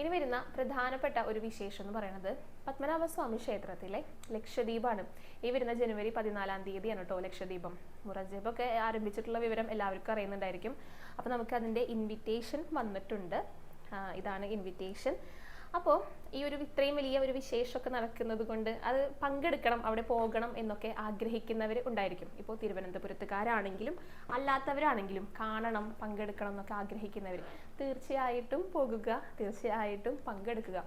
ഇനി വരുന്ന പ്രധാനപ്പെട്ട ഒരു വിശേഷം എന്ന് പറയുന്നത് പത്മനാഭസ്വാമി ക്ഷേത്രത്തിലെ ലക്ഷദ്വീപാണ്. ഈ വരുന്ന ജനുവരി പതിനാലാം തീയതിയാണ് കേട്ടോ ലക്ഷദ്വീപം. മുറജീബൊക്കെ ആരംഭിച്ചിട്ടുള്ള വിവരം എല്ലാവർക്കും അറിയുന്നുണ്ടായിരിക്കും. അപ്പോൾ നമുക്ക് അതിന്റെ ഇൻവിറ്റേഷൻ വന്നിട്ടുണ്ട്. ഇതാണ് ഇൻവിറ്റേഷൻ അപ്പോൾ ഈ ഒരു ഇത്രയും വലിയ ഒരു വിശേഷമൊക്കെ നടക്കുന്നത് കൊണ്ട് അത് പങ്കെടുക്കണം അവിടെ പോകണം എന്നൊക്കെ ആഗ്രഹിക്കുന്നവർ ഉണ്ടായിരിക്കും. ഇപ്പോൾ തിരുവനന്തപുരത്തുകാരാണെങ്കിലും അല്ലാത്തവരാണെങ്കിലും കാണണം പങ്കെടുക്കണം എന്നൊക്കെ ആഗ്രഹിക്കുന്നവർ തീർച്ചയായിട്ടും പോകുക തീർച്ചയായിട്ടും പങ്കെടുക്കുക.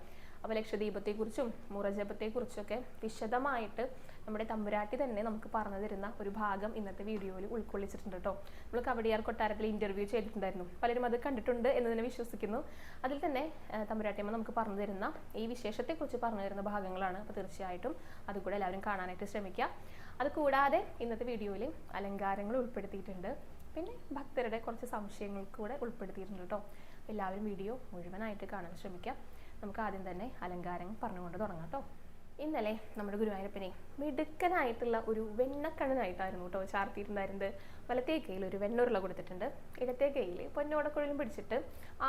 അപ്പോൾ ലക്ഷദ്വീപത്തെക്കുറിച്ചും മുറജപത്തെക്കുറിച്ചൊക്കെ വിശദമായിട്ട് നമ്മുടെ തമ്പുരാട്ടി തന്നെ നമുക്ക് പറഞ്ഞു തരുന്ന ഒരു ഭാഗം ഇന്നത്തെ വീഡിയോയിൽ ഉൾക്കൊള്ളിച്ചിട്ടുണ്ട് കേട്ടോ. നമ്മൾ കവടിയാർ കൊട്ടാരത്തിൽ ഇന്റർവ്യൂ ചെയ്തിട്ടുണ്ടായിരുന്നു. പലരും അത് കണ്ടിട്ടുണ്ട് എന്ന് തന്നെ വിശ്വസിക്കുന്നു. അതിൽ തന്നെ തമ്പുരാട്ടി തമ്പുരാട്ടിയമ്മ നമുക്ക് പറഞ്ഞു തരുന്ന ഈ വിശേഷത്തെക്കുറിച്ച് പറഞ്ഞു തരുന്ന ഭാഗങ്ങളാണ് അപ്പോൾ തീർച്ചയായിട്ടും അതുകൂടെ എല്ലാവരും കാണാനായിട്ട് ശ്രമിക്കുക. അതുകൂടാതെ ഇന്നത്തെ വീഡിയോയിൽ അലങ്കാരങ്ങൾ ഉൾപ്പെടുത്തിയിട്ടുണ്ട്. പിന്നെ ഭക്തരുടെ കുറച്ച് സംശയങ്ങൾ കൂടെ ഉൾപ്പെടുത്തിയിട്ടുണ്ട് കേട്ടോ. എല്ലാവരും വീഡിയോ മുഴുവനായിട്ട് കാണാൻ ശ്രമിക്കുക. നമുക്ക് ആദ്യം തന്നെ അലങ്കാരങ്ങൾ പറഞ്ഞുകൊണ്ട് തുടങ്ങാം കേട്ടോ. ഇന്നലെ നമ്മുടെ ഗുരുവായൂരപ്പനെ മിടുക്കനായിട്ടുള്ള ഒരു വെണ്ണക്കണ്ണനായിട്ടായിരുന്നു കേട്ടോ ചാർത്തിയിട്ടുണ്ടായിരുന്നത്. വലത്തേ കയ്യിൽ ഒരു വെണ്ണുരുള കൊടുത്തിട്ടുണ്ട്. ഇടത്തേ കയ്യിൽ പൊന്നോടക്കുഴലും പിടിച്ചിട്ട്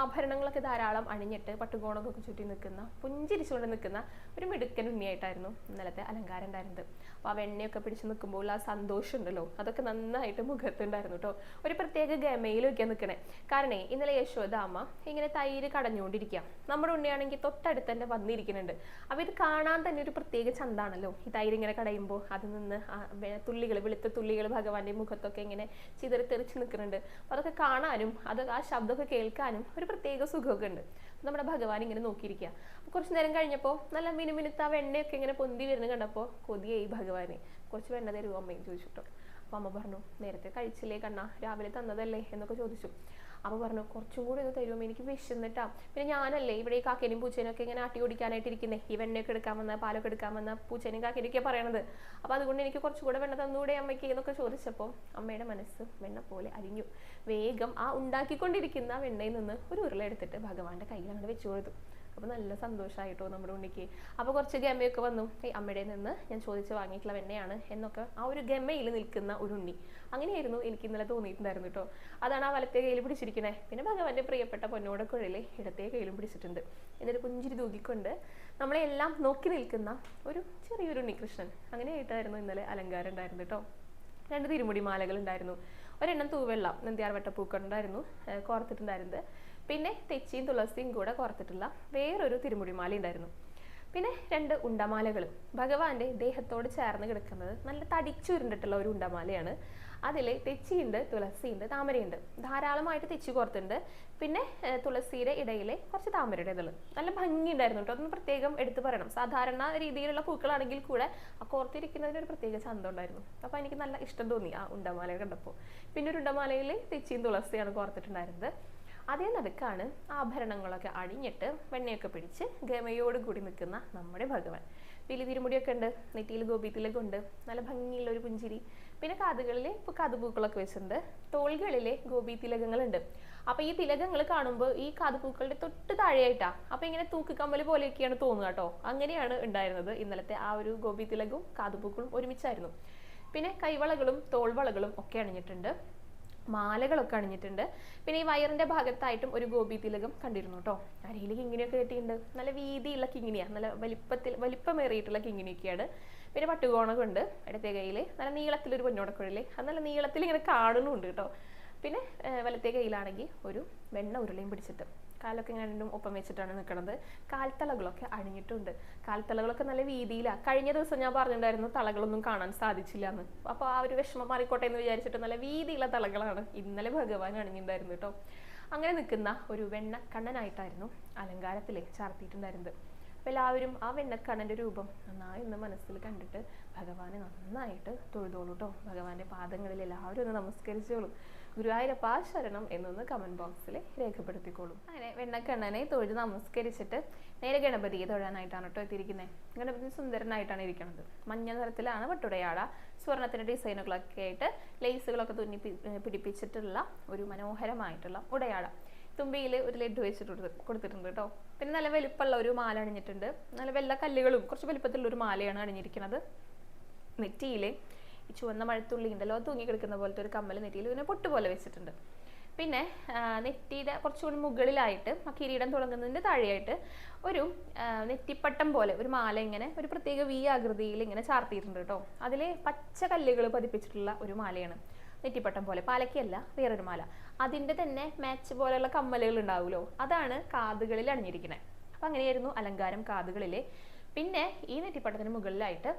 ആഭരണങ്ങളൊക്കെ ധാരാളം അണിഞ്ഞിട്ട് പട്ടുകോണൊക്കെ ചുറ്റി നിൽക്കുന്ന പുഞ്ചിരിച്ചുകൊണ്ട് നിൽക്കുന്ന ഒരു മിടുക്കൻ ഉണ്ണിയായിട്ടായിരുന്നു ഇന്നലത്തെ അലങ്കാരം ഉണ്ടായിരുന്നത്. അപ്പോൾ ആ വെണ്ണയൊക്കെ പിടിച്ച് നിൽക്കുമ്പോൾ ആ സന്തോഷം ഉണ്ടല്ലോ. അതൊക്കെ നന്നായിട്ട് മുഖത്തുണ്ടായിരുന്നു കേട്ടോ. ഒരു പ്രത്യേക ഗമയിലൊക്കെ നിൽക്കണേ. കാരണേ ഇന്നലെ യശോദാമ്മ ഇങ്ങനെ തൈര് കടഞ്ഞുകൊണ്ടിരിക്കുക. നമ്മുടെ ഉണ്ണിയാണെങ്കിൽ തൊട്ടടുത്ത് തന്നെ വന്നിരിക്കുന്നുണ്ട്. അപ്പോൾ ഇത് കാണാൻ തന്നെ ഒരു പ്രത്യേക ചന്താണല്ലോ. ഈ തൈര് ഇങ്ങനെ കടയുമ്പോൾ അതിൽ നിന്ന് തുള്ളികൾ വെളുത്ത തുള്ളികൾ ഭഗവാന്റെ മുഖത്തൊക്കെ ഇങ്ങനെ ചിതറി തെറിച്ച് നിൽക്കുന്നുണ്ട് അപ്പോൾ അതൊക്കെ കാണാനും അത് ആ ശബ്ദമൊക്കെ കേൾക്കാനും ഒരു പ്രത്യേക സുഖമൊക്കെ ഉണ്ട്. നമ്മുടെ ഭഗവാൻ ഇങ്ങനെ നോക്കിയിരിക്കുക അപ്പോൾ കുറച്ച് നേരം കഴിഞ്ഞപ്പോൾ നല്ല മിനുമിനുത്ത ആ വെണ്ണയൊക്കെ ഇങ്ങനെ പൊന്തി വരുന്നത് കണ്ടപ്പോൾ കൊതിയായി ഭഗവാനെ. കുറച്ച് വെണ്ണ തരുമോ അമ്മയും ചോദിച്ചിട്ടോ. അപ്പോൾ അമ്മ പറഞ്ഞു നേരത്തെ കഴിച്ചില്ലേ കണ്ണ? രാവിലെ തന്നതല്ലേ? എന്നൊക്കെ ചോദിച്ചു. അപ്പൊ പറഞ്ഞു കുറച്ചും കൂടി ഒന്ന് തരുമോ? എനിക്ക് വിശന്നിട്ടാ. പിന്നെ ഞാനല്ലേ ഇവിടെ ഈ കാക്കേനും പൂച്ചേനും ഒക്കെ ഇങ്ങനെ ആട്ടി ഓടിക്കാനായിട്ട് ഇരിക്കുന്നത് ഈ വെണ്ണയൊക്കെ എടുക്കാൻ വന്ന പാലൊക്കെ എടുക്കാൻ വന്ന പൂച്ചേനും കാക്കേനും ഒക്കെ പറയണത്. അപ്പൊ അതുകൊണ്ട് എനിക്ക് കുറച്ചും കൂടെ വെണ്ണ തന്നൂടെ അമ്മയ്ക്ക് എന്നൊക്കെ ചോദിച്ചപ്പോൾ അമ്മയുടെ മനസ്സ് വെണ്ണ പോലെ അരിഞ്ഞു. വേഗം ആ ഉണ്ടാക്കിക്കൊണ്ടിരിക്കുന്ന വെണ്ണയിൽ നിന്ന് ഒരു ഉരുള എടുത്തിട്ട് ഭഗവാന്റെ കയ്യിൽ വെച്ചു കൊടുത്തു. അപ്പൊ നല്ല സന്തോഷമായിട്ടോ നമ്മുടെ ഉണ്ണിക്ക്. അപ്പോൾ കുറച്ച് ഗമയൊക്കെ വന്നു. ഏയ് അമ്മയുടെ നിന്ന് ഞാൻ ചോദിച്ച് വാങ്ങിയിട്ടുള്ള വെണ്ണയാണ് എന്നൊക്കെ ആ ഒരു ഗമയിൽ നിൽക്കുന്ന ഒരു ഉണ്ണി. അങ്ങനെയായിരുന്നു എനിക്ക് ഇന്നലെ തോന്നിയിട്ടുണ്ടായിരുന്നു കേട്ടോ. അതാണ് ആ വലത്തെ കയ്യിൽ പിടിച്ചിരിക്കുന്നത് പിന്നെ ഭഗവാന്റെ പ്രിയപ്പെട്ട പൊന്നോടക്കുഴൽ ഇടത്തെ കയ്യിലും പിടിച്ചിട്ടുണ്ട്. എന്നിട്ട് പുഞ്ചിരി തൂക്കിക്കൊണ്ട് നമ്മളെ എല്ലാം നോക്കി നിൽക്കുന്ന ഒരു ചെറിയൊരു ഉണ്ണികൃഷ്ണൻ. അങ്ങനെയായിട്ടായിരുന്നു ഇന്നലെ അലങ്കാരം ഉണ്ടായിരുന്നു കേട്ടോ. രണ്ട് തിരുമുടി മാലകൾ ഉണ്ടായിരുന്നു. ഒരെണ്ണം തൂവെള്ള നന്ദിയാർ വട്ടപ്പൂക്കളുണ്ടായിരുന്നു ഏഹ് കോർത്തിട്ടുണ്ടായിരുന്നത്. പിന്നെ തെച്ചിയും തുളസിയും കൂടെ കോർത്തിട്ടുള്ള വേറൊരു തിരുമുടിമാല ഉണ്ടായിരുന്നു. പിന്നെ രണ്ട് ഉണ്ടമാലകളും. ഭഗവാന്റെ ദേഹത്തോട് ചേർന്ന് കിടക്കുന്നത് നല്ല തടിച്ചുരുണ്ടിട്ടുള്ള ഒരു ഉണ്ടമാലയാണ്. അതിൽ തെച്ചിയുണ്ട് തുളസിയുണ്ട് താമരയുണ്ട്. ധാരാളമായിട്ട് തെച്ചി കോർത്തുണ്ട് പിന്നെ തുളസിയുടെ ഇടയിലെ കുറച്ച് താമരയുടെ ഇതൾ നല്ല ഭംഗിയുണ്ടായിരുന്നു കേട്ടോ. അതൊന്ന് പ്രത്യേകം എടുത്തു പറയണം. സാധാരണ രീതിയിലുള്ള പൂക്കളാണെങ്കിൽ കൂടെ ആ കോർത്തിരിക്കുന്നതിന് ഒരു പ്രത്യേക ചന്തം ഉണ്ടായിരുന്നു. അപ്പോൾ എനിക്ക് നല്ല ഇഷ്ടം തോന്നി ആ ഉണ്ടമാല കണ്ടപ്പോൾ. പിന്നെ ഒരു ഉണ്ടമാലയിൽ തെച്ചിയും തുളസിയാണ് കോർത്തിട്ടുണ്ടായിരുന്നത്. അതേ നടുക്കാണ് ആഭരണങ്ങളൊക്കെ അണിഞ്ഞിട്ട് വെണ്ണയൊക്കെ പിടിച്ച് ഗമയോട് കൂടി നിൽക്കുന്ന നമ്മുടെ ഭഗവാൻ. വലിയ തിരുമുടിയൊക്കെ ഉണ്ട് നെറ്റിയിൽ ഗോപി തിലകുണ്ട് നല്ല ഭംഗിയുള്ള ഒരു പുഞ്ചിരി. പിന്നെ കാതുകളിൽ ഇപ്പോൾ കാതുപൂക്കളൊക്കെ വെച്ചിട്ടുണ്ട് തോളുകളിലെ ഗോപി തിലകങ്ങളുണ്ട്. അപ്പോൾ ഈ തിലകങ്ങൾ കാണുമ്പോൾ ഈ കാതുപൂക്കളുടെ തൊട്ട് താഴെയായിട്ടാ അപ്പോൾ ഇങ്ങനെ തൂക്കിക്കമ്മൽ പോലെയൊക്കെയാണ് തോന്നുക കേട്ടോ. അങ്ങനെയാണ് ഉണ്ടായിരുന്നത് ഇന്നലത്തെ ആ ഒരു ഗോപി തിലകവും കാതുപൂക്കളും ഒരുമിച്ചായിരുന്നു. പിന്നെ കൈവളകളും തോൾവളകളും ഒക്കെ അണിഞ്ഞിട്ടുണ്ട്. മാലകളൊക്കെ അണിഞ്ഞിട്ടുണ്ട്. പിന്നെ ഈ വയറിന്റെ ഭാഗത്തായിട്ടും ഒരു ഗോപി തിലകം കണ്ടിരുന്നു കേട്ടോ അരയിൽ കിങ്ങിണിയൊക്കെ കെട്ടിയിട്ടുണ്ട്. നല്ല വീതിയുള്ള കിങ്ങിണിയാണ് നല്ല വലിപ്പത്തിൽ വലിപ്പമേറിയിട്ടുള്ള കിങ്ങിണിയൊക്കെയാണ്. പിന്നെ പട്ടുകോണകം ഉണ്ട് ഇടത്തെ കയ്യിൽ നല്ല നീളത്തിലൊരു പൊന്നോടക്കുഴലേ. അത് നല്ല നീളത്തിൽ ഇങ്ങനെ കാണുന്നുണ്ട് കേട്ടോ പിന്നെ വലത്തെ കയ്യിലാണെങ്കിൽ ഒരു വെണ്ണ ഉരുളയും പിടിച്ചിട്ട്. കാലൊക്കെ ഇങ്ങനെ രണ്ടും ഒപ്പം വെച്ചിട്ടാണ് നിൽക്കുന്നത് കാൽത്തളകളൊക്കെ അണിഞ്ഞിട്ടുണ്ട്. കാൽത്തളകളൊക്കെ നല്ല വീതിയിലാണ് കഴിഞ്ഞ ദിവസം ഞാൻ പറഞ്ഞിട്ടുണ്ടായിരുന്നു തളകളൊന്നും കാണാൻ സാധിച്ചില്ല എന്ന് അപ്പോൾ ആ ഒരു വിഷമം മാറിക്കോട്ടെ എന്ന് വിചാരിച്ചിട്ട് നല്ല വീതിയുള്ള തളകളാണ് ഇന്നലെ ഭഗവാൻ അണിഞ്ഞിട്ടുണ്ടായിരുന്നു കേട്ടോ. അങ്ങനെ നിൽക്കുന്ന ഒരു വെണ്ണക്കണ്ണനായിട്ടായിരുന്നു അലങ്കാരത്തിൽ ചാർത്തിയിട്ടുണ്ടായിരുന്നത്. അപ്പോൾ എല്ലാവരും ആ വെണ്ണക്കണ്ണന്റെ രൂപം നന്നായി ഒന്ന് മനസ്സിൽ കണ്ടിട്ട് ഭഗവാനെ നന്നായിട്ട് തൊഴുതോളൂ കേട്ടോ. ഭഗവാന്റെ പാദങ്ങളിൽ എല്ലാവരും ഒന്ന് നമസ്കരിച്ചോളൂ. ഗുരുവായൂരപ്പ ശരണം എന്നൊന്ന് കമന്റ് ബോക്സിൽ രേഖപ്പെടുത്തിക്കോളും. അങ്ങനെ വെണ്ണക്കണ്ണനെ തൊഴുത് നമസ്കരിച്ചിട്ട് നേരെ ഗണപതിയെ തൊഴാനായിട്ടാണ് കേട്ടോ എത്തിയിരിക്കുന്നത് ഗണപതി സുന്ദരനായിട്ടാണ് ഇരിക്കുന്നത് മഞ്ഞ നിറത്തിലാണ് പട്ടുടയാട സ്വർണത്തിന്റെ ഡിസൈനുകളൊക്കെ ആയിട്ട് ലേസുകളൊക്കെ തുന്നി പിടിപ്പിച്ചിട്ടുള്ള ഒരു മനോഹരമായിട്ടുള്ള ഉടയാട തുമ്പിയിൽ ഒരു ലഡു വെച്ചിട്ട് കൊടുത്ത് കൊടുത്തിട്ടുണ്ട് കേട്ടോ. പിന്നെ നല്ല വലിപ്പമുള്ള ഒരു മാല അണിഞ്ഞിട്ടുണ്ട്. നല്ല വെള്ള കല്ലുകളും കുറച്ച് വലിപ്പത്തിലുള്ള ഒരു മാലയാണ് അണിഞ്ഞിരിക്കുന്നത് നെറ്റിയിൽ ഈ ചുവന്ന മഴത്തുള്ളി ഉണ്ടല്ലോ തൂങ്ങി കിടക്കുന്ന പോലത്തെ ഒരു കമ്മൽ നെറ്റിയിൽ ഇങ്ങനെ പൊട്ട് പോലെ വെച്ചിട്ടുണ്ട്. പിന്നെ നെറ്റിയുടെ കുറച്ചുകൂടി മുകളിലായിട്ട് ആ കിരീടം തുടങ്ങുന്നതിന്റെ താഴെയായിട്ട് ഒരു നെറ്റിപ്പട്ടം പോലെ ഒരു മാല ഇങ്ങനെ ഒരു പ്രത്യേക വി ആകൃതിയിൽ ഇങ്ങനെ ചാർത്തിയിട്ടുണ്ട് കേട്ടോ. അതിൽ പച്ച കല്ലുകൾ പതിപ്പിച്ചിട്ടുള്ള ഒരു മാലയാണ് നെറ്റിപ്പട്ടം പോലെ. പാലക്കല്ല വേറൊരു മാല. അതിന്റെ തന്നെ മാച്ച് പോലെയുള്ള കമ്മലുകൾ ഉണ്ടാവുമല്ലോ. അതാണ് കാതുകളിൽ അണിഞ്ഞിരിക്കുന്നത്. അപ്പം അങ്ങനെയായിരുന്നു അലങ്കാരം കാതുകളിൽ പിന്നെ ഈ നെറ്റിപ്പട്ടത്തിന് മുകളിലായിട്ട്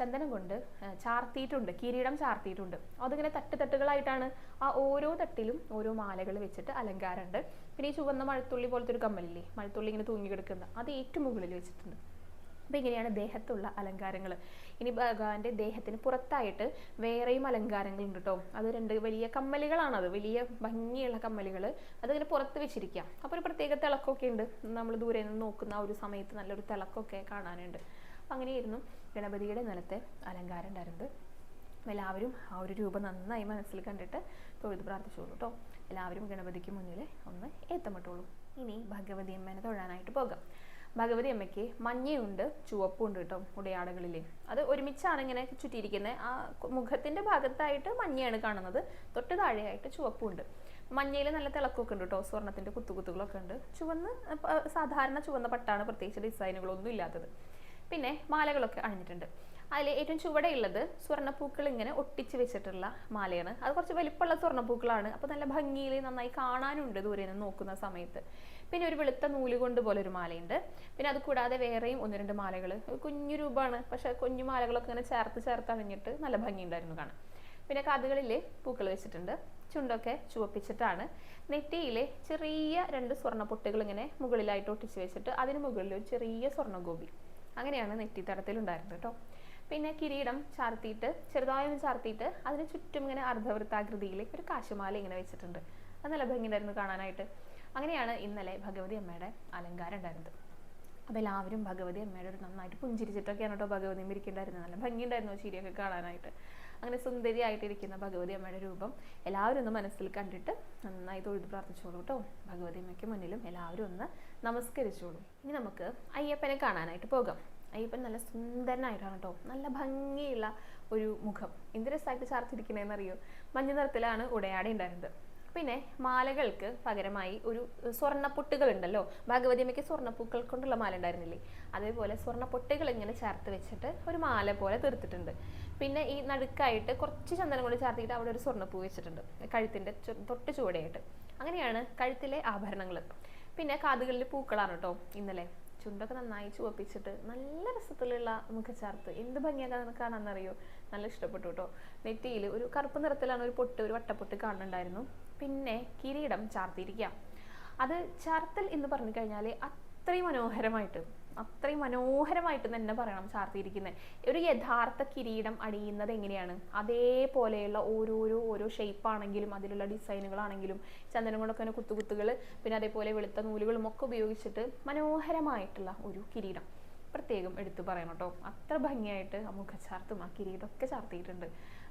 ചന്ദനം കൊണ്ട് ചാർത്തിയിട്ടുണ്ട് കിരീടം ചാർത്തിയിട്ടുണ്ട്. അതിങ്ങനെ തട്ട് തട്ടുകളായിട്ടാണ് ആ ഓരോ തട്ടിലും ഓരോ മാലകൾ വെച്ചിട്ട് അലങ്കാരമുണ്ട്. പിന്നെ ഈ ചുവന്ന മഴത്തുള്ളി പോലത്തെ ഒരു കമ്മലില്ലേ മഴത്തുള്ളി ഇങ്ങനെ തൂങ്ങി കിടക്കുന്ന അത് ഏറ്റവും മുകളിൽ വെച്ചിട്ടുണ്ട്. അപ്പം ഇങ്ങനെയാണ് ദേഹത്തുള്ള അലങ്കാരങ്ങൾ. ഇനി ഭഗവാന്റെ ദേഹത്തിന് പുറത്തായിട്ട് വേറെയും അലങ്കാരങ്ങൾ ഉണ്ട് കേട്ടോ അത് രണ്ട് വലിയ കമ്മലുകളാണത് വലിയ ഭംഗിയുള്ള കമ്മലുകൾ. അതിങ്ങനെ പുറത്ത് വെച്ചിരിക്കാം. അപ്പോൾ ഒരു പ്രത്യേക തിളക്കമൊക്കെ ഉണ്ട്. നമ്മൾ ദൂരെ നിന്ന് നോക്കുന്ന ഒരു സമയത്ത് നല്ലൊരു തിളക്കമൊക്കെ കാണാനുണ്ട്. അങ്ങനെയായിരുന്നു. ഗണപതിയുടെ നിലത്തെ അലങ്കാരം ഉണ്ടായിരുന്നത്. എല്ലാവരും ആ ഒരു രൂപം നന്നായി മനസ്സിൽ കണ്ടിട്ട് തൊഴുത് പ്രാർത്ഥിച്ചോളൂ കേട്ടോ എല്ലാവരും ഗണപതിക്ക് മുന്നിൽ ഒന്ന് ഏത്തമിട്ടോളൂ. ഇനി ഭഗവതി അമ്മേനെ തൊഴാനായിട്ട് പോകാം. ഭഗവതി അമ്മയ്ക്ക് മഞ്ഞയുണ്ട് ചുവപ്പുണ്ട് കേട്ടോ ഉടയാടകളിൽ അത് ഒരുമിച്ചാണ് ഇങ്ങനെ ചുറ്റിയിരിക്കുന്നത് ആ മുഖത്തിന്റെ ഭാഗത്തായിട്ട് മഞ്ഞയാണ് കാണുന്നത്. തൊട്ട് താഴെയായിട്ട് ചുവപ്പുണ്ട്. മഞ്ഞയിൽ നല്ല തിളക്കമൊക്കെ ഉണ്ട് കേട്ടോ സ്വർണത്തിന്റെ കുത്തുകുത്തുകളൊക്കെ ഉണ്ട്. ചുവന്ന് സാധാരണ ചുവന്ന പട്ടാണ് പ്രത്യേകിച്ച് ഡിസൈനുകളൊന്നും ഇല്ലാത്തത്. പിന്നെ മാലകളൊക്കെ അണിഞ്ഞിട്ടുണ്ട്. അതിൽ ഏറ്റവും ചുവടെയുള്ളത് സ്വർണപ്പൂക്കൾ ഇങ്ങനെ ഒട്ടിച്ച് വെച്ചിട്ടുള്ള മാലയാണ്. അത് കുറച്ച് വലിപ്പമുള്ള സ്വർണപ്പൂക്കളാണ്. അപ്പോൾ നല്ല ഭംഗിയിൽ നന്നായി കാണാനുണ്ട് ദൂരെ നിന്ന് നോക്കുന്ന സമയത്ത്. പിന്നെ ഒരു വെളുത്ത നൂൽ കൊണ്ട് പോലെ ഒരു മാലയുണ്ട്. പിന്നെ അത് കൂടാതെ വേറെയും ഒന്ന് രണ്ട് മാലകൾ കുഞ്ഞു രൂപമാണ്. പക്ഷെ കുഞ്ഞു മാലകളൊക്കെ ഇങ്ങനെ ചേർത്ത് ചേർത്ത് അണിഞ്ഞിട്ട് നല്ല ഭംഗിയുണ്ടായിരുന്നു കാണാൻ. പിന്നെ കാതുകളിൽ പൂക്കൾ വെച്ചിട്ടുണ്ട്. ചുണ്ടൊക്കെ ചുവപ്പിച്ചിട്ടാണ്. നെറ്റിയിലെ ചെറിയ രണ്ട് സ്വർണ പൊട്ടുകൾ ഇങ്ങനെ മുകളിലായിട്ട് ഒട്ടിച്ച് വെച്ചിട്ട് അതിന് മുകളിൽ ഒരു ചെറിയ സ്വർണഗോപി. അങ്ങനെയാണ് നെറ്റിത്തടത്തിൽ ഉണ്ടായിരുന്നത് കേട്ടോ. പിന്നെ കിരീടം ചാർത്തിയിട്ട് ചെറുതായൊന്ന് ചാർത്തിയിട്ട് അതിന് ചുറ്റും ഇങ്ങനെ അർദ്ധവൃത്താകൃതിയിൽ ഒരു കാശുമാല ഇങ്ങനെ വെച്ചിട്ടുണ്ട്. അത് നല്ല ഭംഗിയുണ്ടായിരുന്നു കാണാനായിട്ട്. അങ്ങനെയാണ് ഇന്നലെ ഭഗവതി അമ്മയുടെ അലങ്കാരം ഉണ്ടായിരുന്നത്. അപ്പോൾ എല്ലാവരും ഭഗവതി അമ്മയുടെ ഒരു നന്നായിട്ട് പുഞ്ചിരിച്ചിട്ടൊക്കെയാണ് കേട്ടോ ഭഗവതി അമ്മ ഇരിക്കേണ്ടായിരുന്നത്. നല്ല ഭംഗിയുണ്ടായിരുന്നു ചിരിയൊക്കെ കാണാനായിട്ട്. അങ്ങനെ സുന്ദരിയായിട്ടിരിക്കുന്ന ഭഗവതി അമ്മയുടെ രൂപം എല്ലാവരും ഒന്ന് മനസ്സിൽ കണ്ടിട്ട് നന്നായി തൊഴുത് പ്രാർത്ഥിച്ചോളൂ കേട്ടോ. ഭഗവതി അമ്മയ്ക്ക് മുന്നിലും എല്ലാവരും ഒന്ന് നമസ്കരിച്ചോളൂ. ഇനി നമുക്ക് അയ്യപ്പനെ കാണാനായിട്ട് പോകാം. അയ്യപ്പൻ നല്ല സുന്ദരനായിട്ടാണ് കേട്ടോ. നല്ല ഭംഗിയുള്ള ഒരു മുഖം. എന്ത് രസമായിട്ട് ചാർത്തിരിക്കണേന്ന് അറിയോ മഞ്ഞ നിറത്തിലാണ് ഉടയാടെ ഉണ്ടായിരുന്നത്. പിന്നെ മാലകൾക്ക് പകരമായി ഒരു സ്വർണപ്പൊട്ടുകൾ ഉണ്ടല്ലോ ഭഗവതി അമ്മയ്ക്ക് സ്വർണപ്പൂക്കൾ കൊണ്ടുള്ള മാല ഉണ്ടായിരുന്നില്ലേ? അതേപോലെ സ്വർണപ്പൊട്ടുകൾ ഇങ്ങനെ ചേർത്ത് വെച്ചിട്ട് ഒരു മാല പോലെ തീർത്തിട്ടുണ്ട്. പിന്നെ ഈ നടുക്കായിട്ട് കുറച്ച് ചന്ദനം കൊണ്ട് ചാർത്തിയിട്ട് അവിടെ ഒരു സ്വർണപ്പൂ വെച്ചിട്ടുണ്ട്. കഴുത്തിന്റെ തൊട്ട് ചുവടെയായിട്ട്. അങ്ങനെയാണ് കഴുത്തിലെ ആഭരണങ്ങൾ പിന്നെ കാതുകളിൽ പൂക്കളാണ് കേട്ടോ ഇന്നലെ. ചുണ്ടൊക്കെ നന്നായി ചുവപ്പിച്ചിട്ട് നല്ല രസത്തിലുള്ള മുഖച്ചാർത്ത്. എന്ത് ഭംഗിയാക്കാൻ കാണാന്നറിയോ? നല്ല ഇഷ്ടപ്പെട്ടു കേട്ടോ നെറ്റിയിൽ ഒരു കറുപ്പ് നിറത്തിലാണ് ഒരു പൊട്ട് ഒരു വട്ടപ്പൊട്ട് കാണുന്നുണ്ടായിരുന്നു. പിന്നെ കിരീടം ചാർത്തിയിരിക്കാം അത് ചാർത്തൽ എന്ന് പറഞ്ഞു കഴിഞ്ഞാൽ അത്രയും മനോഹരമായിട്ട് അത്രയും മനോഹരമായിട്ട് തന്നെ പറയണം ചാർത്തിയിരിക്കുന്നത് ഒരു യഥാർത്ഥ കിരീടം അണിയുന്നത് എങ്ങനെയാണ്? അതേപോലെയുള്ള ഓരോരോ ഓരോ ഷേപ്പ് ആണെങ്കിലും അതിലുള്ള ഡിസൈനുകളാണെങ്കിലും ചന്ദനം കൊണ്ടൊക്കെ കുത്തുകുത്തുകൾ പിന്നെ അതേപോലെ വെളുത്ത നൂലുകളും ഒക്കെ ഉപയോഗിച്ചിട്ട് മനോഹരമായിട്ടുള്ള ഒരു കിരീടം പ്രത്യേകം എടുത്തു പറയണം കേട്ടോ. അത്ര ഭംഗിയായിട്ട് ആ മുഖച്ചാർത്തും ആ കിരീടമൊക്കെ ചാർത്തിയിട്ടുണ്ട്.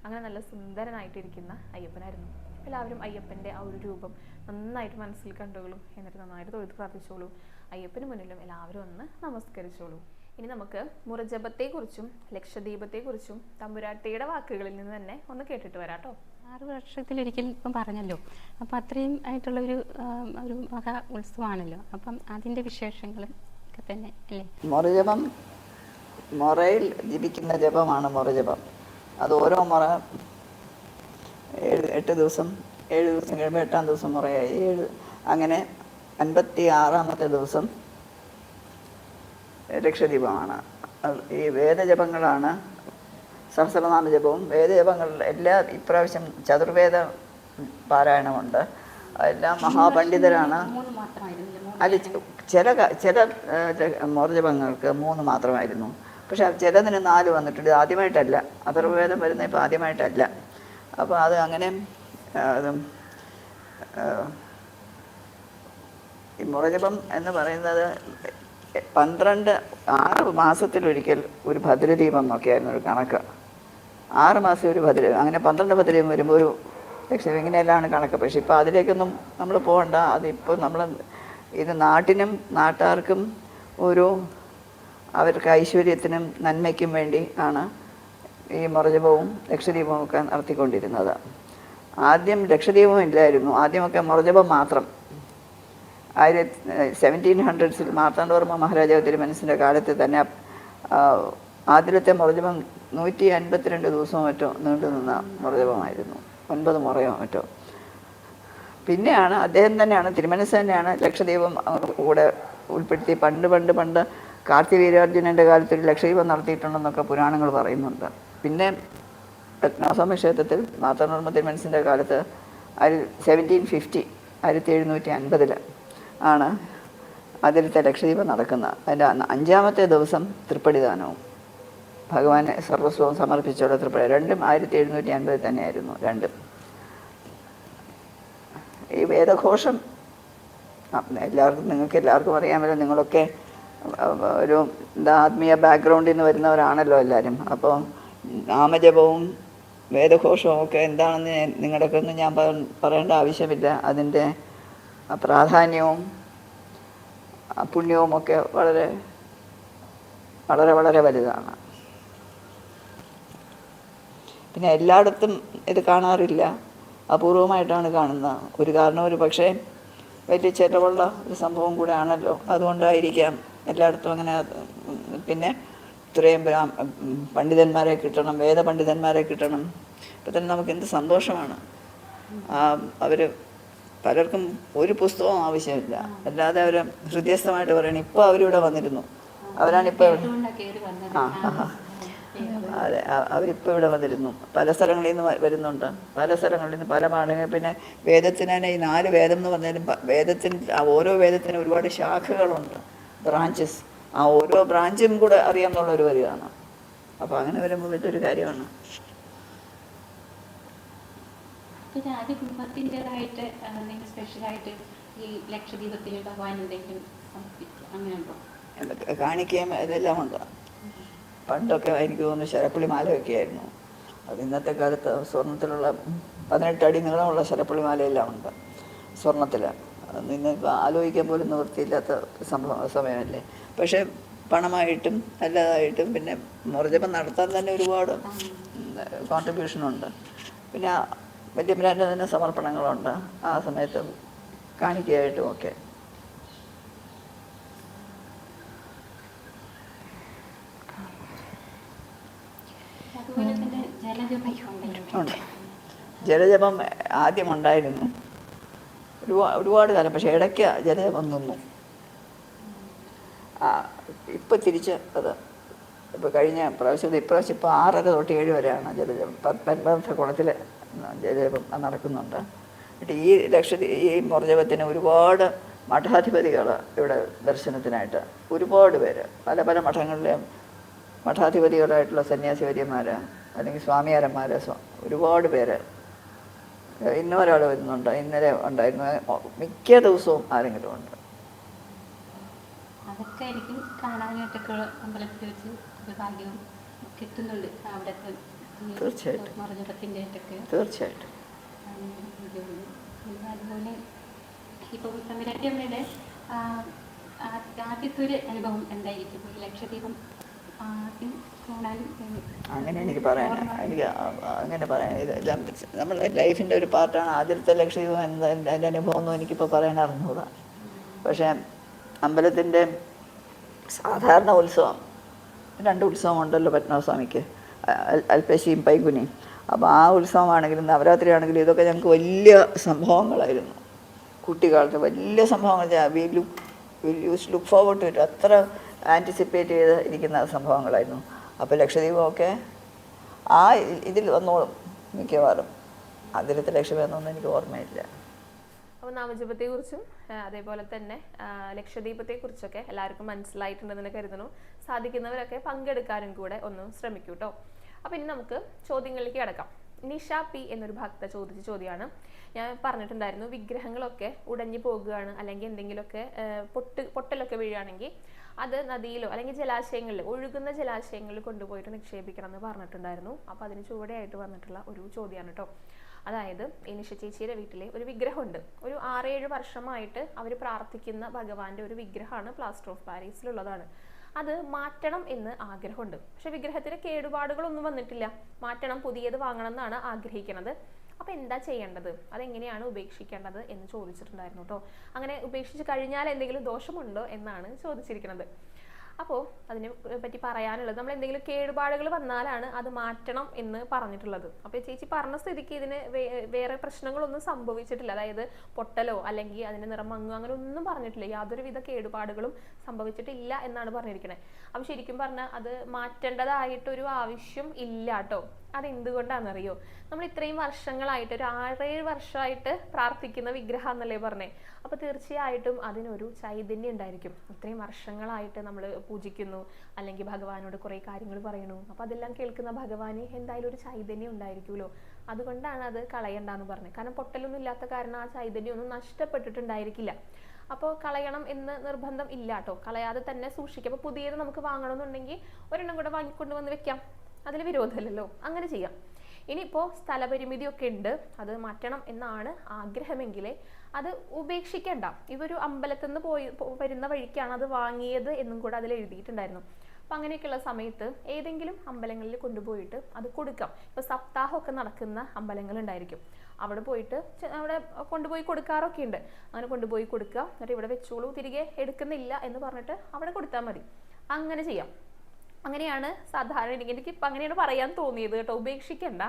അങ്ങനെ നല്ല സുന്ദരനായിട്ടിരിക്കുന്ന അയ്യപ്പനായിരുന്നു. എല്ലാവരും അയ്യപ്പന്റെ ആ ഒരു രൂപം നന്നായിട്ട് മനസ്സിൽ കണ്ടുകളും എന്നിട്ട് നന്നായിട്ട് തൊഴുത് പ്രാർത്ഥിച്ചോളൂ. അയ്യപ്പന് മുന്നിലും എല്ലാവരും ഒന്ന് നമസ്കരിച്ചോളൂ. ഇനി നമുക്ക് മുറജപത്തെക്കുറിച്ചും ലക്ഷദ്വീപത്തെക്കുറിച്ചും തമ്പുരാട്ടിയുടെ വാക്കുകളിൽ നിന്ന് തന്നെ ഒന്ന് കേട്ടിട്ട് വരാം കേട്ടോ. ആറ് വർഷത്തിലൊരിക്കൽ ഇപ്പം പറഞ്ഞല്ലോ. അപ്പം അത്രയും ആയിട്ടുള്ള ഒരു ഒരു മഹാ ഉത്സവമാണല്ലോ. അപ്പം അതിന്റെ വിശേഷങ്ങളും ഒക്കെ തന്നെ അല്ലേ? മുറജപം മുറയിൽ ജപിക്കുന്ന ജപമാണ് മുറജപം. അത് ഓരോ മുറ ഏഴ് എട്ട് ദിവസം ഏഴ് ദിവസം കഴിയുമ്പോൾ എട്ടാം ദിവസം മുറയായി. ഏഴ് അങ്ങനെ അൻപത്തി ആറാമത്തെ ദിവസം ലക്ഷദീപമാണ് ഈ വേദജപങ്ങളാണ് സഹസ്രനാമ ജപവും വേദജപങ്ങൾ എല്ലാ ഇപ്രാവശ്യം ചതുർവേദ പാരായണമുണ്ട്. എല്ലാം മഹാപണ്ഡിതരാണ്. അല്ല ചില ചില മോർജപങ്ങൾക്ക് മൂന്ന് മാത്രമായിരുന്നു. പക്ഷെ ചിലതിന് നാല് വന്നിട്ടുണ്ട്. ആദ്യമായിട്ടല്ല. അഥർവവേദം വരുന്ന ഇപ്പം ആദ്യമായിട്ടല്ല. അപ്പോൾ അത് അങ്ങനെ ഈ മുറജപം എന്ന് പറയുന്നത് പന്ത്രണ്ട് ആറ് മാസത്തിലൊരിക്കൽ ഒരു ഭദ്രദീപം നോക്കിയായിരുന്നു ഒരു കണക്ക്. ആറ് മാസം ഒരു ഭദ്ര അങ്ങനെ പന്ത്രണ്ട് ഭദ്രയും വരുമ്പോൾ ഒരു ലക്ഷം ഇങ്ങനെയെല്ലാം കണക്ക്. പക്ഷെ ഇപ്പോൾ അതിലേക്കൊന്നും നമ്മൾ പോകണ്ട. അതിപ്പോൾ നമ്മൾ ഇത് നാട്ടിനും നാട്ടാർക്കും ഒരു അവർക്ക് ഐശ്വര്യത്തിനും നന്മയ്ക്കും വേണ്ടി ആണ് ഈ മുറജപവും ലക്ഷദ്വീപവും ഒക്കെ നടത്തിക്കൊണ്ടിരുന്നത്. ആദ്യം ലക്ഷദ്വീപം ഇല്ലായിരുന്നു. ആദ്യമൊക്കെ മുറജപം മാത്രം. ആയിരത്തി സെവന്റീൻ ഹൺഡ്രഡ്സിൽ മാർത്താണ്ഡവർമ്മ മഹാരാജാവ് തിരുമനസിന്റെ കാലത്ത് തന്നെ ആദ്യത്തെ മുറജപം നൂറ്റി അൻപത്തിരണ്ട് ദിവസവും മറ്റോ നീണ്ടു നിന്ന മുറജപമായിരുന്നു ഒൻപത് മുറയോ മറ്റോ. പിന്നെയാണ് അദ്ദേഹം തന്നെയാണ് തിരുമനസ് തന്നെയാണ് ലക്ഷദ്വീപം കൂടെ ഉൾപ്പെടുത്തി. പണ്ട് പണ്ട് പണ്ട് കാർത്തിവീരാർജുനന്റെ കാലത്ത് ഒരു ലക്ഷദ്വീപം നടത്തിയിട്ടുണ്ടെന്നൊക്കെ പുരാണങ്ങൾ പറയുന്നുണ്ട്. പിന്നെ പത്മനാഭസ്വാമി ക്ഷേത്രത്തിൽ മാതാർമ്മ തിരുമനസിന്റെ കാലത്ത് സെവന്റീൻ ഫിഫ്റ്റി ആയിരത്തി എഴുന്നൂറ്റി അൻപതിൽ ആണ്. അതിലത്തെ ലക്ഷദ്വീപം നടക്കുന്നത് അതിന്റെ അഞ്ചാമത്തെ ദിവസം തൃപ്പടിദാനവും. ഭഗവാനെ സർവസ്വവും സമർപ്പിച്ചുള്ള തൃപ്പടി രണ്ടും ആയിരത്തി എഴുന്നൂറ്റി അൻപതിൽ തന്നെയായിരുന്നു. രണ്ടും. ഈ വേദഘോഷം എല്ലാവർക്കും നിങ്ങൾക്ക് എല്ലാവർക്കും അറിയാമല്ലോ നിങ്ങളൊക്കെ ഒരു എന്താ ആത്മീയ ബാക്ക്ഗ്രൗണ്ടിൽ നിന്ന് വരുന്നവരാണല്ലോ എല്ലാവരും അപ്പോൾ നാമജപവും വേദഘോഷവും ഒക്കെ എന്താണെന്ന് നിങ്ങളുടെയൊക്കെ ഒന്നും ഞാൻ പറയേണ്ട ആവശ്യമില്ല. അതിന്റെ പ്രാധാന്യവും ആ പുണ്യവും ഒക്കെ വളരെ വളരെ വളരെ വലുതാണ്. പിന്നെ എല്ലായിടത്തും ഇത് കാണാറില്ല. അപൂർവമായിട്ടാണ് കാണുന്നത്. ഒരു കാരണം ഒരു പക്ഷേ വലിയ ചിലവുള്ള ഒരു സംഭവം കൂടെ ആണല്ലോ അതുകൊണ്ടായിരിക്കാം എല്ലായിടത്തും അങ്ങനെ പിന്നെ ഇത്രയും പണ്ഡിതന്മാരെ കിട്ടണം വേദപണ്ഡിതന്മാരെ കിട്ടണം. ഇപ്പം തന്നെ നമുക്ക് എന്ത് സന്തോഷമാണ് അവർ പലർക്കും ഒരു പുസ്തകവും ആവശ്യമില്ല. അല്ലാതെ അവർ ഹൃദയസ്ഥമായിട്ട് പറയണം ഇപ്പോൾ അവരിവിടെ വന്നിരുന്നു. അവരാണിപ്പോൾ ആ. അതെ അവരിപ്പോ ഇവിടെ വന്നിരുന്നു. പല സ്ഥലങ്ങളിൽ നിന്ന് വരുന്നുണ്ട്. പല സ്ഥലങ്ങളിൽ നിന്ന് പല പാഠങ്ങൾ. പിന്നെ വേദത്തിന് ഈ നാല് വേദം എന്ന് പറഞ്ഞാലും വേദത്തിന് ഓരോ വേദത്തിനും ഒരുപാട് ശാഖകളുണ്ട്. ബ്രാഞ്ചസ് ആ ഓരോ ബ്രാഞ്ചും കൂടെ അറിയാമെന്നുള്ളൊരു വരികയാണ് അപ്പോൾ അങ്ങനെ വരുമ്പോൾ വലിയൊരു കാര്യമാണ്. പിന്നെ രാജകുടുംബത്തിന്റെതായിട്ട് കുടുംബത്തിന്റെതായിട്ട് എന്തെങ്കിലും സ്പെഷ്യലായിട്ട് ഈ ലക്ഷദ്വീപത്തിൽ ഭഗവാൻ എന്തെങ്കിലും സമർപ്പിക്കുക അങ്ങനെയുണ്ടോ? കാണിക്കുകയും ഇതെല്ലാം ഉണ്ട്? പണ്ടൊക്കെ എനിക്ക് തോന്നുന്നു ശരപ്പള്ളി മാലയൊക്കെ ആയിരുന്നു. അത് ഇന്നത്തെ കാലത്ത് സ്വർണത്തിലുള്ള പതിനെട്ട് അടി നീളമുള്ള ശരപ്പള്ളി മാലയെല്ലാം ഉണ്ട് സ്വർണത്തിൽ ഇപ്പോൾ ആലോചിക്കാൻ പോലും നിവൃത്തിയില്ലാത്ത സംഭവം സമയമല്ലേ? പക്ഷേ പണമായിട്ടും അല്ലാതായിട്ടും പിന്നെ മുറജപം നടത്താൻ തന്നെ ഒരുപാട് കോൺട്രിബ്യൂഷനുണ്ട് പിന്നെ വല്യമ്പരാന്റെ തന്നെ സമർപ്പണങ്ങളുണ്ട്. ആ സമയത്ത് കാണിക്കയായിട്ടും ഒക്കെ. ജലജപം ആദ്യമുണ്ടായിരുന്നു ഉണ്ട്. ജലജപം ആദ്യം ഉണ്ടായിരുന്നു ഒരുപാട് ഒരുപാട് കാലം. പക്ഷേ ഇടയ്ക്ക് ജലജപം നിന്നു. ആ ഇപ്പം തിരിച്ച് അത് ഇപ്പോൾ കഴിഞ്ഞ പ്രാവശ്യം ഇപ്രാവശ്യം ഇപ്പോൾ ആറര തൊട്ട് ഏഴ് വരെയാണ് ജലജപം. പത്മനാഭ കുളത്തിൽ ജലജപം നടക്കുന്നുണ്ട്. എന്നിട്ട് ഈ ലക്ഷദ്വീപ് ഈ മുറജപത്തിന് ഒരുപാട് മഠാധിപതികൾ ഇവിടെ ദർശനത്തിനായിട്ട് ഒരുപാട് പേര്. പല പല മഠങ്ങളിലെയും മഠാധിപതികളായിട്ടുള്ള സന്യാസിവര്യന്മാർ അല്ലെങ്കിൽ സ്വാമിയാരന്മാർ ഒരുപാട് പേര്. ഇന്നും ഒരാൾ വരുന്നുണ്ട്. ഇന്നലെ ഉണ്ടായിരുന്നു. മിക്ക ദിവസവും ആരെങ്കിലും ഉണ്ട്. അതൊക്കെ കാണാനായിട്ടൊക്കെ അമ്പലത്തിൽ വെച്ച് ഒരു ഭാഗ്യവും കിട്ടുന്നുണ്ട്. അവിടുത്തെ ഈ തീർച്ചയായിട്ടും. തീർച്ചയായിട്ടും. അതുപോലെ ആദ്യത്തെ ഒരു അനുഭവം എന്തായിരിക്കും? ഈ ലക്ഷദ്വീപം അങ്ങനെ എനിക്ക് പറയാൻ എനിക്ക് അങ്ങനെ പറയാൻ ഇതെല്ലാം നമ്മുടെ ലൈഫിന്റെ ഒരു പാർട്ടാണ് ആദ്യത്തെ ലക്ഷദ്വീപം എന്താ എന്റെ അനുഭവം ഒന്നും എനിക്കിപ്പോൾ പറയാൻ അറിഞ്ഞൂടാ പക്ഷേ അമ്പലത്തിന്റെ സാധാരണ ഉത്സവം രണ്ട് ഉത്സവം ഉണ്ടല്ലോ പത്മനാഭസ്വാമിക്ക് അൽപ്പശിയും പൈങ്കുനിയും അപ്പോൾ ആ ഉത്സവമാണെങ്കിലും നവരാത്രി ആണെങ്കിലും ഇതൊക്കെ ഞങ്ങൾക്ക് വലിയ സംഭവങ്ങളായിരുന്നു. കുട്ടിക്കാലത്ത് വലിയ സംഭവങ്ങൾ we look use look forward to it. അത്ര ആന്റിസിപ്പേറ്റ് ചെയ്ത് ഇരിക്കുന്ന സംഭവങ്ങളായിരുന്നു. അപ്പോൾ ലക്ഷദ്വീപമൊക്കെ ആ ഇതിൽ വന്നോളും മിക്കവാറും. അതിലത്തെ ലക്ഷ്യമെന്നൊന്നും എനിക്ക് ഓർമ്മയില്ല. അപ്പോൾ നാമജപത്തെക്കുറിച്ചും കുറിച്ചും അതേപോലെ തന്നെ ലക്ഷദ്വീപത്തെക്കുറിച്ചൊക്കെ എല്ലാവർക്കും മനസ്സിലായിട്ടുണ്ടെന്ന് കരുതുന്നു. സാധിക്കുന്നവരൊക്കെ പങ്കെടുക്കാനും കൂടെ ഒന്ന് ശ്രമിക്കൂ കേട്ടോ അപ്പോൾ ഇനി നമുക്ക് ചോദ്യങ്ങളിലേക്ക് കിടക്കാം. നിഷ പി എന്നൊരു ഭക്ത ചോദിച്ച ചോദ്യമാണ് ഞാൻ പറഞ്ഞിട്ടുണ്ടായിരുന്നു വിഗ്രഹങ്ങളൊക്കെ ഉടഞ്ഞു പോകുകയാണ് അല്ലെങ്കിൽ എന്തെങ്കിലുമൊക്കെ പൊട്ട് പൊട്ടലൊക്കെ വീഴുകയാണെങ്കിൽ അത് നദിയിലോ അല്ലെങ്കിൽ ജലാശയങ്ങളിൽ ഒഴുകുന്ന ജലാശയങ്ങളിൽ കൊണ്ടുപോയിട്ട് നിക്ഷേപിക്കണം എന്ന് പറഞ്ഞിട്ടുണ്ടായിരുന്നു. അപ്പോൾ അതിന് ചുവടെയായിട്ട് വന്നിട്ടുള്ള ഒരു ചോദ്യമാണ് കേട്ടോ. അതായത് എനിഷ ചേച്ചിയുടെ വീട്ടിലെ ഒരു വിഗ്രഹമുണ്ട്. ഒരു ആറേഴ് വർഷമായിട്ട് അവർ പ്രാർത്ഥിക്കുന്ന ഭഗവാന്റെ ഒരു വിഗ്രഹമാണ് പ്ലാസ്റ്റർ ഓഫ് പാരീസിലുള്ളതാണ്. അത് മാറ്റണം എന്ന് ആഗ്രഹമുണ്ട്. പക്ഷെ വിഗ്രഹത്തിന് കേടുപാടുകളൊന്നും വന്നിട്ടില്ല. മാറ്റണം പുതിയത് വാങ്ങണം എന്നാണ് ആഗ്രഹിക്കുന്നത് അപ്പൊ എന്താ ചെയ്യേണ്ടത്? അതെങ്ങനെയാണ് ഉപേക്ഷിക്കേണ്ടത് എന്ന് ചോദിച്ചിട്ടുണ്ടായിരുന്നു കേട്ടോ. അങ്ങനെ ഉപേക്ഷിച്ച് കഴിഞ്ഞാൽ എന്തെങ്കിലും ദോഷമുണ്ടോ എന്നാണ് ചോദിച്ചിരിക്കുന്നത് അപ്പോൾ അതിനെ പറ്റി പറയാനുള്ളത് നമ്മൾ എന്തെങ്കിലും കേടുപാടുകൾ വന്നാലാണ് അത് മാറ്റണം എന്ന് പറഞ്ഞിട്ടുള്ളത്. അപ്പോൾ ചേച്ചി പറഞ്ഞ സ്ഥിതിക്ക് ഇതിന് വേറെ പ്രശ്നങ്ങളൊന്നും സംഭവിച്ചിട്ടില്ല. അതായത് പൊട്ടലോ അല്ലെങ്കിൽ അതിന്റെ നിറം മങ്ങോ അങ്ങനെ ഒന്നും പറഞ്ഞിട്ടില്ല. യാതൊരുവിധ കേടുപാടുകളും സംഭവിച്ചിട്ടില്ല എന്നാണ് പറഞ്ഞിരിക്കുന്നത് അപ്പോൾ ശരിക്കും പറഞ്ഞാൽ അത് മാറ്റേണ്ടതായിട്ടൊരു ആവശ്യം ഇല്ല കേട്ടോ. അതെന്തുകൊണ്ടാണെന്നറിയോ? നമ്മൾ ഇത്രയും വർഷങ്ങളായിട്ട് ഒരു ആറേഴ് വർഷമായിട്ട് പ്രാർത്ഥിക്കുന്ന വിഗ്രഹം എന്നല്ലേ പറഞ്ഞേ. അപ്പോൾ തീർച്ചയായിട്ടും അതിനൊരു ചൈതന്യം ഉണ്ടായിരിക്കും. ഇത്രയും വർഷങ്ങളായിട്ട് നമ്മൾ പൂജിക്കുന്നു അല്ലെങ്കിൽ ഭഗവാനോട് കുറേ കാര്യങ്ങൾ പറയണു. അപ്പോൾ അതെല്ലാം കേൾക്കുന്ന ഭഗവാന് എന്തായാലും ഒരു ചൈതന്യം ഉണ്ടായിരിക്കുമല്ലോ. അതുകൊണ്ടാണ് അത് കളയണ്ടെന്ന് പറഞ്ഞത് കാരണം പൊട്ടലൊന്നും ഇല്ലാത്ത കാരണം ആ ചൈതന്യം ഒന്നും നഷ്ടപ്പെട്ടിട്ടുണ്ടായിരിക്കില്ല. അപ്പോൾ കളയണം എന്ന് നിർബന്ധം ഇല്ല കേട്ടോ കളയാതെ തന്നെ സൂക്ഷിക്കാം. അപ്പോൾ പുതിയത് നമുക്ക് വാങ്ങണമെന്നുണ്ടെങ്കിൽ ഒരെണ്ണം കൂടെ വാങ്ങിക്കൊണ്ട് വന്ന് വെക്കാം. അതിൽ വിരോധമില്ലല്ലോ. അങ്ങനെ ചെയ്യാം. ഇനിയിപ്പോൾ സ്ഥലപരിമിതിയൊക്കെ ഉണ്ട്. അത് മാറ്റണം എന്നാണ് ആഗ്രഹമെങ്കിലേ അത് ഉപേക്ഷിക്കേണ്ട. ഇവരു അമ്പലത്തിൽ നിന്ന് പോയി വരുന്ന വഴിക്കാണ് അത് വാങ്ങിയത് എന്നും കൂടെ അതിൽ എഴുതിയിട്ടുണ്ടായിരുന്നു. അപ്പം അങ്ങനെയൊക്കെയുള്ള സമയത്ത് ഏതെങ്കിലും അമ്പലങ്ങളിൽ കൊണ്ടുപോയിട്ട് അത് കൊടുക്കാം. ഇപ്പോൾ സപ്താഹമൊക്കെ നടക്കുന്ന അമ്പലങ്ങളുണ്ടായിരിക്കും. അവിടെ പോയിട്ട് അവിടെ കൊണ്ടുപോയി കൊടുക്കാറൊക്കെ ഉണ്ട്. അങ്ങനെ കൊണ്ടുപോയി കൊടുക്കുക. എന്നിട്ട് ഇവിടെ വെച്ചോളൂ തിരികെ എടുക്കുന്നില്ല എന്ന് പറഞ്ഞിട്ട് അവിടെ കൊടുത്താൽ മതി. അങ്ങനെ ചെയ്യാം. അങ്ങനെയാണ് സാധാരണ എനിക്ക് എനിക്ക് ഇപ്പം അങ്ങനെയാണ് പറയാൻ തോന്നിയത് കേട്ടോ. ഉപേക്ഷിക്കണ്ട.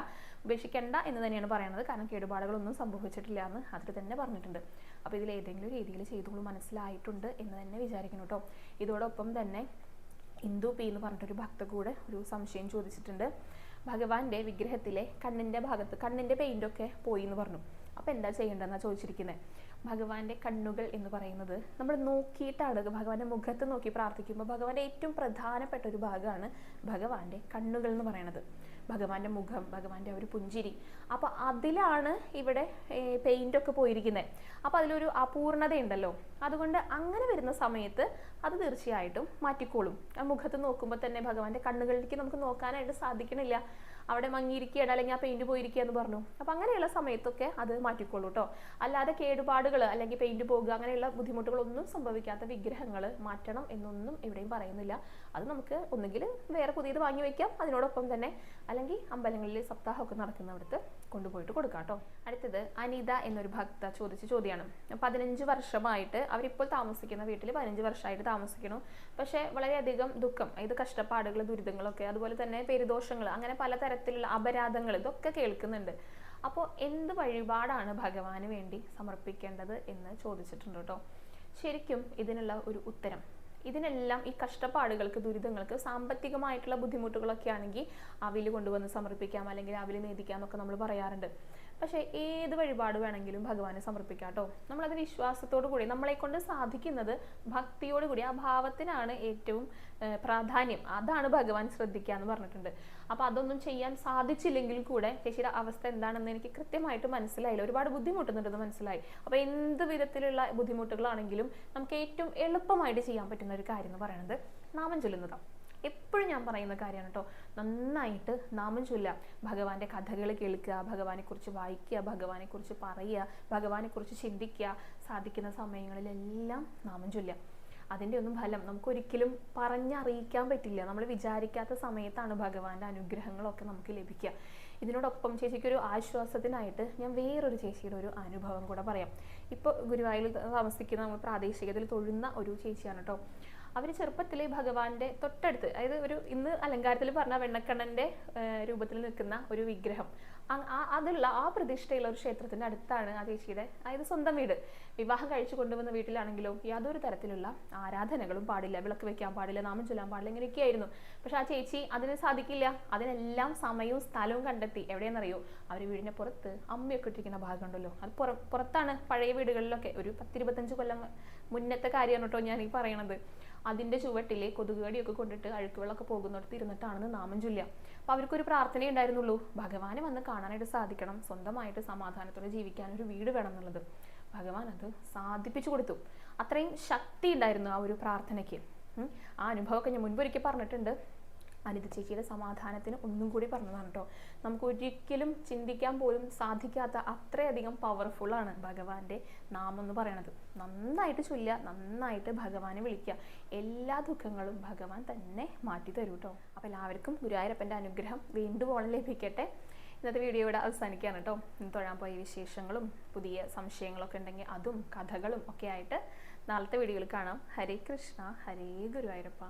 ഉപേക്ഷിക്കണ്ട എന്ന് തന്നെയാണ് പറയുന്നത് കാരണം കേടുപാടുകളൊന്നും സംഭവിച്ചിട്ടില്ല എന്ന് അതിൽ തന്നെ പറഞ്ഞിട്ടുണ്ട്. അപ്പോൾ ഇതിൽ ഏതെങ്കിലും രീതിയിൽ ചെയ്തോളൂ മനസ്സിലായിട്ടുണ്ട് എന്ന് തന്നെ വിചാരിക്കുന്നു കേട്ടോ. ഇതോടൊപ്പം തന്നെ ഇന്ദു പി എന്ന് പറഞ്ഞിട്ടൊരു ഭക്ത കൂടെ ഒരു സംശയം ചോദിച്ചിട്ടുണ്ട്. ഭഗവാന്റെ വിഗ്രഹത്തിലെ കണ്ണിന്റെ ഭാഗത്ത് കണ്ണിന്റെ പെയിന്റൊക്കെ പോയി എന്ന് പറഞ്ഞു. അപ്പോൾ എന്താ ചെയ്യേണ്ടതെന്നാണ് ചോദിച്ചിരിക്കുന്നത് ഭഗവാന്റെ കണ്ണുകൾ എന്ന് പറയുന്നത്. നമ്മൾ നോക്കിയിട്ടാണ് ഭഗവാന്റെ മുഖത്ത് നോക്കി പ്രാർത്ഥിക്കുമ്പോൾ ഭഗവാന്റെ ഏറ്റവും പ്രധാനപ്പെട്ട ഒരു ഭാഗമാണ് ഭഗവാന്റെ കണ്ണുകൾ എന്ന് പറയുന്നത്. ഭഗവാന്റെ മുഖം ഭഗവാന്റെ ഒരു പുഞ്ചിരി. അപ്പോൾ അതിലാണ് ഇവിടെ പെയിന്റ് ഒക്കെ പോയിരിക്കുന്നത് അപ്പോൾ അതിലൊരു അപൂർണത ഉണ്ടല്ലോ അതുകൊണ്ട് അങ്ങനെ വരുന്ന സമയത്ത് അത് തീർച്ചയായിട്ടും മാറ്റിക്കോളും. ആ മുഖത്ത് നോക്കുമ്പോൾ തന്നെ ഭഗവാന്റെ കണ്ണുകളിലേക്ക് നമുക്ക് നോക്കാനായിട്ട് സാധിക്കണില്ല. അവിടെ മങ്ങിയിരിക്കുകയാണ് അല്ലെങ്കിൽ ആ പെയിന്റ് പോയിരിക്കുക എന്ന് പറഞ്ഞു. അപ്പം അങ്ങനെയുള്ള സമയത്തൊക്കെ അത് മാറ്റിക്കോളൂ കേട്ടോ അല്ലാതെ കേടുപാടുകൾ അല്ലെങ്കിൽ പെയിന്റ് പോകുക അങ്ങനെയുള്ള ബുദ്ധിമുട്ടുകളൊന്നും സംഭവിക്കാത്ത വിഗ്രഹങ്ങൾ മാറ്റണം എന്നൊന്നും എവിടെയും പറയുന്നില്ല. അത് നമുക്ക് ഒന്നുകിൽ വേറെ പുതിയത് വാങ്ങി വെക്കാം അതിനോടൊപ്പം തന്നെ അല്ലെങ്കിൽ അമ്പലങ്ങളിൽ സപ്താഹമൊക്കെ നടക്കുന്നിടത്ത് കൊണ്ടുപോയിട്ട് കൊടുക്കാം കേട്ടോ. അടുത്തത് അനിത എന്നൊരു ഭക്ത ചോദിച്ച ചോദ്യമാണ് പതിനഞ്ച് വർഷമായിട്ട് അവരിപ്പോൾ താമസിക്കുന്ന വീട്ടിൽ പതിനഞ്ച് വർഷമായിട്ട് താമസിക്കണം പക്ഷേ വളരെയധികം ദുഃഖം ഇത് കഷ്ടപ്പാടുകൾ ദുരിതങ്ങളൊക്കെ അതുപോലെ തന്നെ പെരുദോഷങ്ങൾ അങ്ങനെ പലതരത്തിലുള്ള അപരാധങ്ങൾ ഇതൊക്കെ കേൾക്കുന്നുണ്ട്. അപ്പോൾ എന്ത് വഴിപാടാണ് ഭഗവാന് വേണ്ടി സമർപ്പിക്കേണ്ടത് എന്ന് ചോദിച്ചിട്ടുണ്ട് കേട്ടോ. ശരിക്കും ഇതിനുള്ള ഒരു ഉത്തരം. ഇതിനെല്ലാം ഈ കഷ്ടപ്പാടുകൾക്ക് ദുരിതങ്ങൾക്ക് സാമ്പത്തികമായിട്ടുള്ള ബുദ്ധിമുട്ടുകളൊക്കെ ആണെങ്കിൽ അവിൽ കൊണ്ടുവന്ന് സമർപ്പിക്കാം അല്ലെങ്കിൽ അവിൽ നേദിക്കാം എന്നൊക്കെ നമ്മൾ പറയാറുണ്ട്. പക്ഷേ ഏത് വഴിപാട് വേണമെങ്കിലും ഭഗവാനെ സമർപ്പിക്കാം കേട്ടോ. നമ്മളത് വിശ്വാസത്തോടു കൂടി നമ്മളെ കൊണ്ട് സാധിക്കുന്നത് ഭക്തിയോട് കൂടി ആ ഭാവത്തിനാണ് ഏറ്റവും പ്രാധാന്യം. അതാണ് ഭഗവാൻ ശ്രദ്ധിക്കുക എന്ന് പറഞ്ഞിട്ടുണ്ട്. അപ്പോൾ അതൊന്നും ചെയ്യാൻ സാധിച്ചില്ലെങ്കിൽ കൂടെ ചേച്ചിയുടെ അവസ്ഥ എന്താണെന്ന് എനിക്ക് കൃത്യമായിട്ട് മനസ്സിലായില്ല. ഒരുപാട് ബുദ്ധിമുട്ടുന്നുണ്ടെന്ന് മനസ്സിലായി. അപ്പോൾ എന്ത് വിധത്തിലുള്ള ബുദ്ധിമുട്ടുകളാണെങ്കിലും നമുക്ക് ഏറ്റവും എളുപ്പമായിട്ട് ചെയ്യാൻ പറ്റുന്ന ഒരു കാര്യം എന്ന് പറയുന്നത് നാമം ചൊല്ലുന്നതാണ്. എപ്പോഴും ഞാൻ പറയുന്ന കാര്യമാണ് കേട്ടോ നന്നായിട്ട് നാമം ചൊല്ലുക. ഭഗവാന്റെ കഥകൾ കേൾക്കുക ഭഗവാനെക്കുറിച്ച് വായിക്കുക ഭഗവാനെക്കുറിച്ച് പറയുക ഭഗവാനെക്കുറിച്ച് ചിന്തിക്കുക സാധിക്കുന്ന സമയങ്ങളിലെല്ലാം നാമം ചൊല്ലുക. അതിന്റെ ഒന്നും ഫലം നമുക്കൊരിക്കലും പറഞ്ഞറിയിക്കാൻ പറ്റില്ല. നമ്മൾ വിചാരിക്കാത്ത സമയത്താണ് ഭഗവാന്റെ അനുഗ്രഹങ്ങളൊക്കെ നമുക്ക് ലഭിക്കുക. ഇതിനോടൊപ്പം ചേച്ചിക്കൊരു ആശ്വാസത്തിനായിട്ട് ഞാൻ വേറൊരു ചേച്ചിയുടെ ഒരു അനുഭവം കൂടെ പറയാം. ഇപ്പോൾ ഗുരുവായൂരിൽ താമസിക്കുന്ന നമ്മൾ പ്രാദേശികത്തിൽ തൊഴുന്ന ഒരു ചേച്ചിയാണ് കേട്ടോ അവർ ചെറുപ്പത്തിൽ ഭഗവാന്റെ തൊട്ടടുത്ത് അതായത് ഒരു ഇന്ന് അലങ്കാരത്തിൽ പറഞ്ഞ വെണ്ണക്കണ്ണന്റെ രൂപത്തിൽ നിൽക്കുന്ന ഒരു വിഗ്രഹം. അതുള്ള ആ പ്രതിഷ്ഠയുള്ള ഒരു ക്ഷേത്രത്തിന്റെ അടുത്താണ് ആ ചേച്ചിയുടെ അതായത് സ്വന്തം വീട്. വിവാഹം കഴിച്ചു കൊണ്ടുവന്ന വീട്ടിലാണെങ്കിലും യാതൊരു തരത്തിലുള്ള ആരാധനകളും പാടില്ല. വിളക്ക് വെക്കാൻ പാടില്ല നാമം ചൊല്ലാൻ പാടില്ല ഇങ്ങനെയൊക്കെയായിരുന്നു. പക്ഷെ ആ ചേച്ചി അതിന് സാധിക്കില്ല. അതിനെല്ലാം സമയവും സ്ഥലവും കണ്ടെത്തി. എവിടെയെന്നറിയോ അവർ വീടിന്റെ പുറത്ത് അമ്മയൊക്കെ ഇട്ടിരിക്കുന്ന ഭാഗമുണ്ടല്ലോ. അത് പുറ പുറത്താണ് പഴയ വീടുകളിലൊക്കെ. ഒരു പത്തിരുപത്തഞ്ച് കൊല്ലം മുന്നത്തെ കാര്യമാണ് കേട്ടോ ഞാൻ ഈ പറയണത്. അതിന്റെ ചുവട്ടിലെ കൊതുകുകടിയൊക്കെ കൊണ്ടിട്ട് അഴുക്ക് വെള്ളമൊക്കെ പോകുന്നിടത്ത് ഇരുന്നിട്ടാണെന്ന് നാമം ചൊല്ലുക. അപ്പൊ അവർക്കൊരു പ്രാർത്ഥന ഉണ്ടായിരുന്നുള്ളൂ. ഭഗവാനെ വന്ന് കാണാനായിട്ട് സാധിക്കണം. സ്വന്തമായിട്ട് സമാധാനത്തോടെ ജീവിക്കാൻ ഒരു വീട് വേണം എന്നുള്ളത്. ഭഗവാൻ അത് സാധിപ്പിച്ചു കൊടുത്തു. അത്രയും ശക്തി ഉണ്ടായിരുന്നു ആ ഒരു പ്രാർത്ഥനയ്ക്ക്. ആ അനുഭവമൊക്കെ ഞാൻ മുൻപൊരിക്കൽ പറഞ്ഞിട്ടുണ്ട്. അനിത ചേച്ചിയുടെ സമാധാനത്തിന് ഒന്നും കൂടി പറഞ്ഞതാണ് കേട്ടോ നമുക്ക് ഒരിക്കലും ചിന്തിക്കാൻ പോലും സാധിക്കാത്ത അത്രയധികം പവർഫുള്ളാണ് ഭഗവാന്റെ നാമം എന്ന് പറയണത്. നന്നായിട്ട് ചൊല്ലുക നന്നായിട്ട് ഭഗവാനെ വിളിക്കുക. എല്ലാ ദുഃഖങ്ങളും ഭഗവാൻ തന്നെ മാറ്റി തരും കേട്ടോ അപ്പോൾ എല്ലാവർക്കും ഗുരുവായൂരപ്പന്റെ അനുഗ്രഹം വീണ്ടും ഓണം ലഭിക്കട്ടെ. ഇന്നത്തെ വീഡിയോ ഇവിടെ അവസാനിക്കുകയാണ് കേട്ടോ തൊഴാൻ പോയ വിശേഷങ്ങളും പുതിയ സംശയങ്ങളൊക്കെ ഉണ്ടെങ്കിൽ അതും കഥകളും ഒക്കെ ആയിട്ട് നാളത്തെ വീഡിയോയിൽ കാണാം. ഹരേ കൃഷ്ണ ഹരേ ഗുരുവായൂരപ്പ.